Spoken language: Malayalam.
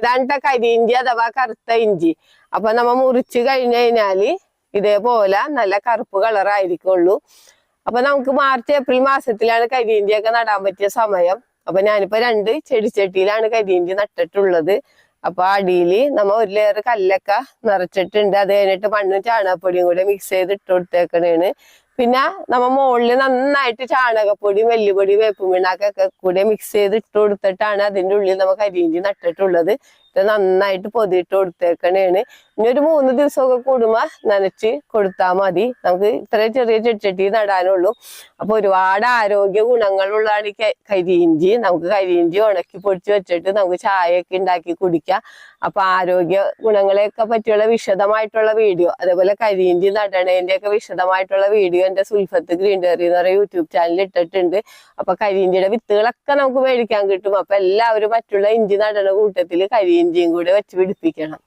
ഇതാണ് കരിയിഞ്ചി അഥവാ കറുത്ത ഇഞ്ചി. അപ്പൊ നമ്മ മുറിച്ചു കഴിഞ്ഞു കഴിഞ്ഞാൽ ഇതേപോലെ നല്ല കറുപ്പ് കളറായിരിക്കുള്ളൂ അപ്പൊ നമുക്ക് മാർച്ച് ഏപ്രിൽ മാസത്തിലാണ് കരിയിഞ്ചിയൊക്കെ നടാൻ പറ്റിയ സമയം. അപ്പൊ ഞാനിപ്പോ രണ്ട് ചെടിച്ചട്ടിയിലാണ് കരിയിഞ്ചി നട്ടിട്ടുള്ളത്. അപ്പൊ അടിയിൽ നമ്മ ഒരു ലെയർ കല്ലൊക്കെ നിറച്ചിട്ടുണ്ട്. അത് കഴിഞ്ഞിട്ട് മണ്ണും ചാണകപ്പൊടിയും കൂടെ മിക്സ് ചെയ്ത് ഇട്ട് കൊടുത്തേക്കണേണ്. പിന്നെ നമ്മ മുകളിൽ നന്നായിട്ട് ചാണകപ്പൊടി വെല്ലുപൊടി വേപ്പുമിണ്ണാക്കൊക്കെ കൂടെ മിക്സ് ചെയ്ത് ഇട്ട് കൊടുത്തിട്ടാണ് അതിന്റെ ഉള്ളിൽ നമുക്ക് കരിയിഞ്ചി നട്ടിട്ടുള്ളത്. ഇത് നന്നായിട്ട് പൊതിയിട്ട് കൊടുത്തേക്കണേണ്. ഇനി ഒരു മൂന്ന് ദിവസമൊക്കെ കൂടുമ്പോ നനച്ച് കൊടുത്താൽ മതി. നമുക്ക് ഇത്ര ചെറിയ ചെടിച്ചട്ടി നടാനുള്ളൂ. അപ്പൊ ഒരുപാട് ആരോഗ്യ ഗുണങ്ങളുള്ളതാണ് ഈ കരിയിഞ്ചി. നമുക്ക് കരിയിഞ്ചി ഉണക്കി പൊടിച്ച് വെച്ചിട്ട് നമുക്ക് ചായയൊക്കെ ഉണ്ടാക്കി കുടിക്കാം. അപ്പൊ ആരോഗ്യ ഗുണങ്ങളെയൊക്കെ പറ്റിയുള്ള വിശദമായിട്ടുള്ള വീഡിയോ അതേപോലെ കരിയിഞ്ചി നടണേന്റെ ഒക്കെ വിശദമായിട്ടുള്ള വീഡിയോ എന്റെ സുൽഫത്ത് ഗ്രീൻ ഡെറി എന്ന് പറയുന്ന യൂട്യൂബ് ചാനലിൽ ഇട്ടിട്ടുണ്ട്. അപ്പൊ കരിയിഞ്ചിയുടെ വിത്തുകളൊക്കെ നമുക്ക് മേടിക്കാൻ കിട്ടും. അപ്പൊ എല്ലാവരും മറ്റുള്ള ഇഞ്ചി നടണ കൂട്ടത്തിൽ കരിയിഞ്ചിയും കൂടെ വെച്ച് പിടിപ്പിക്കണം.